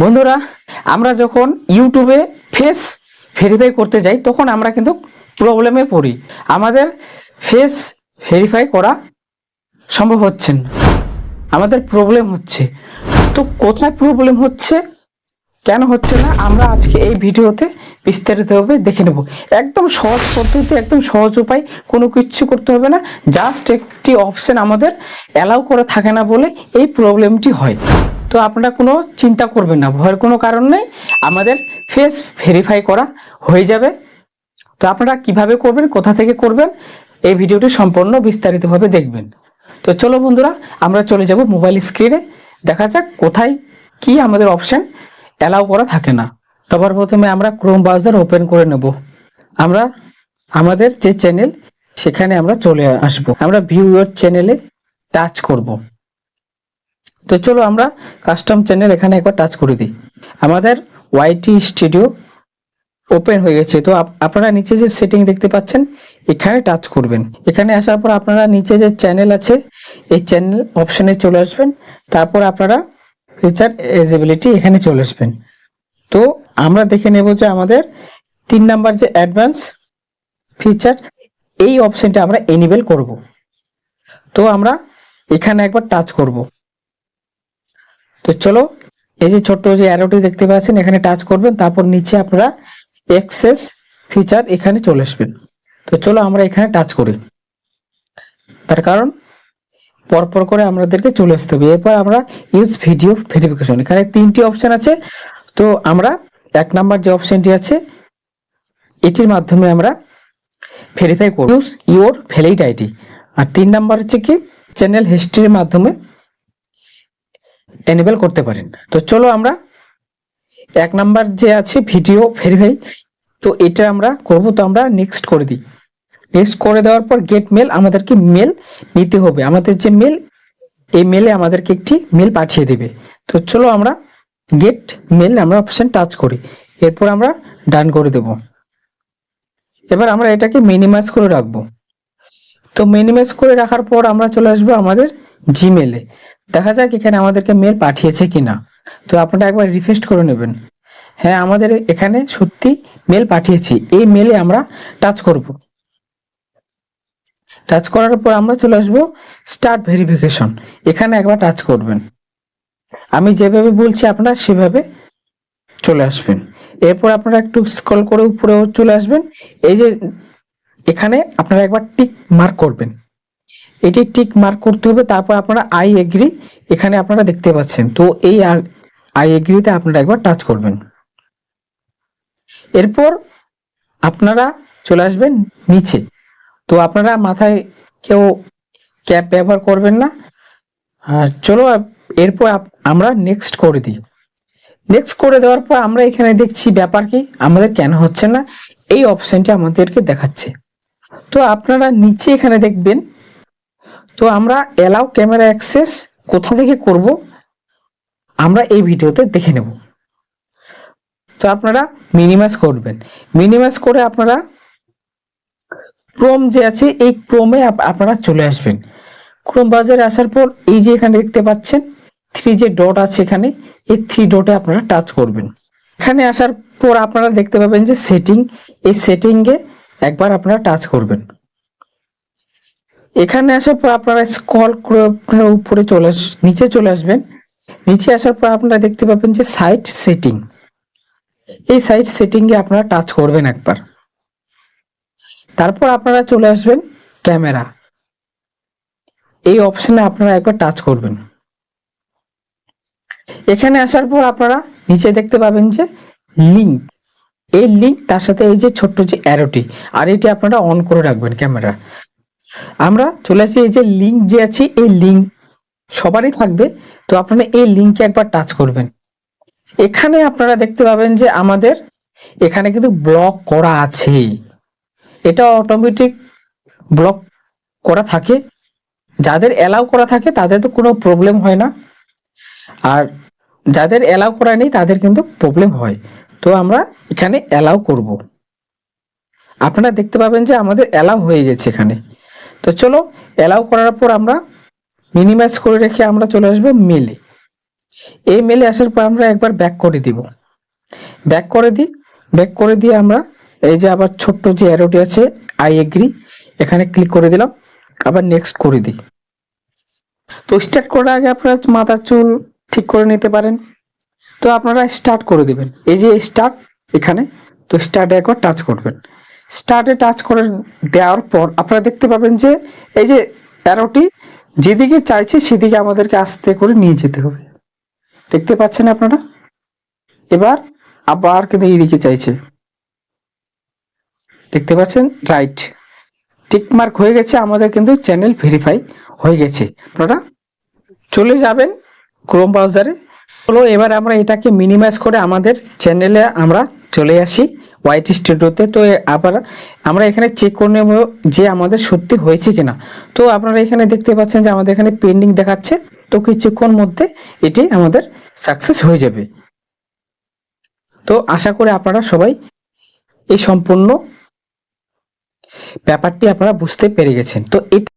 বন্ধুরা, আমরা যখন ইউটিউবে ফেস ভেরিফাই করতে যাই, তখন আমরা কিন্তু প্রবলেমে পড়ি। আমাদের ফেস ভেরিফাই করা সম্ভব হচ্ছে না। আমাদের প্রবলেম হচ্ছে। তো কোথায় প্রবলেম হচ্ছে? কেন হচ্ছে না? আমরা আজকে এই ভিডিওতে বিস্তারিতভাবে দেখে নেব। একদম সহজ পদ্ধতিতে, একদম সহজ উপায়, কোনো কিচ্ছু করতে হবে না। জাস্ট একটি অপশন আমাদের অ্যালাউ করা থাকে না বলে এই প্রবলেমটি হয়। তো আপনারা কোনো চিন্তা করবেন না, ভয়ের কোনো কারণ নেই, আমাদের ফেস ভেরিফাই করা হয়ে যাবে। তো আপনারা কীভাবে করবেন, কোথা থেকে করবেন, এই ভিডিওটি সম্পূর্ণ বিস্তারিতভাবে দেখবেন। তো চলো বন্ধুরা, আমরা চলে যাব মোবাইল স্ক্রিনে দেখা যাক কোথায় কি আমাদের অপশন অ্যালাউ করা থাকে না। সবার প্রথমে আমরা ক্রোম ব্রাউজার ওপেন করে নেব। আমরা, আমাদের যে চ্যানেল সেখানে আমরা চলে আসব। আমরা ভিউ চ্যানেলে টাচ করব। তো চলো আমরা কাস্টম চ্যানেল এখানে একবার টাচ করে দিই। আমাদের ওয়াইটি স্টুডিও ওপেন হয়ে গেছে। তো আপ- আপনারা নিচে যে সেটিং দেখতে পাচ্ছেন, এখানে টাচ করবেন। এখানে আসার পর আপনারা নিচে যে চ্যানেল আছে, এই চ্যানেল অপশনে চলে আসবেন। তারপর আপনারা ফিচার এজিবিলিটি এখানে চলে আসবেন। তো আমরা দেখে নেব যে আমাদের তিন নাম্বার যে অ্যাডভান্স ফিচার এই অপশনটা আমরা এনেবল করব। তো আমরা এখানে একবার টাচ করব। তো চলো, এই যে ছোট্ট যে অ্যারোটি দেখতে পাচ্ছেন, এখানে টাচ করবেন, তারপর নিচে আপনারা এক্সেস ফিচার এখানে চলে আসবেন। তো চলো আমরা এখানে টাচ করি। তার কারণ, পরপর করে আমাদেরকে চলে আসতে হবে। এরপর আমরা ইউজ ভিডিও ভেরিফিকেশন এখানে তিনটি অপশন আছে। তো আমরা এক নাম্বার যে অপশনটি আছে, এটির মাধ্যমে আমরা ভেরিফাই করব। ইউজ ইওর ভ্যালিড আইডি আর তিন নাম্বার হচ্ছে কি চ্যানেল হিস্ট্রির মাধ্যমে এনেবল করতে পারেন। তো চলো আমরা এক নাম্বার যে আছে ভিডিও ভেরিফাই, তো এটা আমরা করব, তো আমরা নেক্সট করে দিই। নেক্সট করে দেওয়ার পর গেট মেল আমাদেরকে মেল নিতে হবে। আমাদের যে মেল এই মেলে আমাদেরকে একটি মেল পাঠিয়ে দেবে। তো চলো আমরা গেট মেল আমরা অপশন টাচ করি। এরপর আমরা ডান করে দেব। এবার আমরা এটাকে মিনিমাইজ করে রাখব। তো মিনিমাইজ করে রাখার পর আমরা চলে আসব আমাদের জিমেলে দেখা যাক এখানে আমাদেরকে মেল পাঠিয়েছে কিনা। তো আপনারা একবার রিফ্রেশ করে নেবেন। হ্যাঁ আমাদের এখানে সত্যি মেল পাঠিয়েছি। এই মেলে আমরা টাচ করব। টাচ করার পর আমরা চলে আসব স্টার্ট ভেরিফিকেশন এখানে একবার টাচ করবেন। আমি যেভাবে বলছি আপনারা সেভাবে চলে আসবেন। এরপর আপনারা একটু স্ক্রল করে উপরে চলে আসবেন। এই যে এখানে আপনারা একবার টিক মার্ক করবেন। এটি টিক মার্ক করতে হবে, তারপর আপনারা আই এগ্রি এখানে আপনারা দেখতে পাচ্ছেন। তো এই আই এগ্রিতে আপনারা একবার টাচ করবেন। এরপর আপনারা চলে আসবেন নিচে। তো আপনারা মাথায় কেউ ক্যাপ ব্যবহার করবেন না। আর চলো এরপর আমরা নেক্সট করে দিই। নেক্সট করে দেওয়ার পর আমরা এখানে দেখছি ব্যাপার কি, আমাদের কেন হচ্ছে না, এই অপশনটি আমাদেরকে দেখাচ্ছে। তো আপনারা নিচে এখানে দেখবেন তো আমরা অ্যালাউ ক্যামেরা অ্যাক্সেস কোথা থেকে করব? আমরা এই ভিডিওতে দেখে নেব। তো আপনারা মিনিমাইজ করবেন। মিনিমাইজ করে আপনারা ক্রোম যে আছে, এই ক্রোমে আপনারা চলে আসবেন। ক্রোম বাজারে আসার পর এই যে এখানে দেখতে পাচ্ছেন থ্রি যে ডট আছে এখানে, এই থ্রি ডটে আপনারা টাচ করবেন। এখানে আসার পর আপনারা দেখতে পাবেন যে সেটিং এই সেটিংয়ে একবার আপনারা টাচ করবেন। এখানে আসার পর আপনারা স্কল করে উপরে চলে নিচে চলে আসবেন। নিচে আসার পর আপনারা দেখতে পাবেন যে সাইট সেটিং এই সাইট সেটিংয়ে আপনারা টাচ করবেন একবার। তারপর আপনারা চলে আসবেন ক্যামেরা। এই অপশনে আপনারা একবার টাচ করবেন। এখানে আসার পর আপনারা নিচে দেখতে পাবেন যে লিঙ্ক এই লিঙ্ক তার সাথে এই যে ছোট্ট যে অ্যারোটি আর এটি আপনারা অন করে রাখবেন ক্যামেরা। আমরা চলে আসি এই যে লিঙ্ক যে আছে, এই লিঙ্ক সবারই থাকবে। তো আপনারা এই লিঙ্কে একবার টাচ করবেন। এখানে আপনারা দেখতে পাবেন যে আমাদের এখানে কিন্তু ব্লক করা আছে এটা অটোমেটিক ব্লক করা থাকে। যাদের অ্যালাউ করা থাকে, তাদের তো কোনো প্রবলেম হয় না। আর যাদের অ্যালাউ করা নেই, তাদের কিন্তু প্রবলেম হয়। তো আমরা এখানে অ্যালাউ করব। আপনারা দেখতে পাবেন যে আমাদের অ্যালাউ হয়ে গেছে এখানে। তো চলো অ্যালাউ করার পর আমরা মিনিমাইজ করে রেখে আমরা চলে আসব মেলে এই মেলে আসার পর আমরা একবার ব্যাক করে দিব। ব্যাক করে দিই ব্যাক করে দিয়ে আমরা এই যে আবার ছোট্ট যে অ্যারোটি আছে আই এগ্রি এখানে ক্লিক করে দিলাম। আবার নেক্সট করে দিই। তো স্টার্ট করার আগে আপনারা মাথার চুল ঠিক করে নিতে পারেন। তো আপনারা স্টার্ট করে দিবেন। এই যে স্টার্ট এখানে, তো স্টার্টে একবার টাচ করবেন। স্টার্টে টাচ করে দেওয়ার পর আপনারা দেখতে পাবেন যে এই যে অ্যারোটি যেদিকে চাইছে সেদিকে আমাদেরকে আস্তে করে নিয়ে যেতে হবে। দেখতে পাচ্ছেন আপনারা? এবার আবার কিন্তু এইদিকে চাইছে। দেখতে পাচ্ছেন? রাইট টিক মার্ক হয়ে গেছে, আমাদের কিন্তু চ্যানেল ভেরিফাই হয়ে গেছে। আপনারা চলে যাবেন ক্রোম ব্রাউজারে হলো এবার আমরা এটাকে মিনিমাইজ করে আমাদের চ্যানেলে আমরা চলে আসি। ওয়াইটি স্টুডিওতে তো আবার আমরা এখানে চেক করে নেব যে আমাদের সত্যি হয়েছে কিনা। তো আপনারা এখানে দেখতে পাচ্ছেন যে আমাদের এখানে পেন্ডিং দেখাচ্ছে, তো কিছুক্ষণ মধ্যে এটি আমাদের সাকসেস হয়ে যাবে। তো আশা করি আপনারা সবাই এই সম্পূর্ণ ব্যাপারটি আপনারা বুঝতে পেরে গেছেন। তো এটা